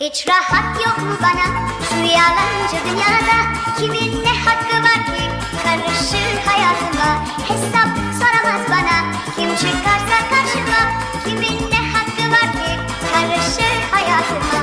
Hiç rahat yok mu bana? Şu dünyada Kimin ne hakkı var ki? Karışır hayatıma Hesap soramaz bana. Kim çıkarsa karşıma Kimin ne hakkı var ki? Karışır hayatıma.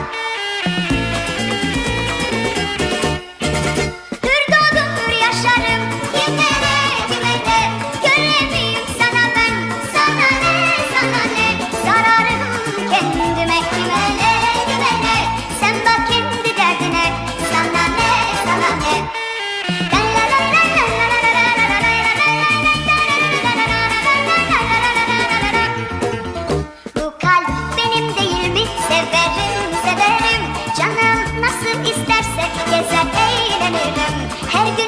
Severim, severim. Canım nasıl isterse gezer eğlenirim. Her günüm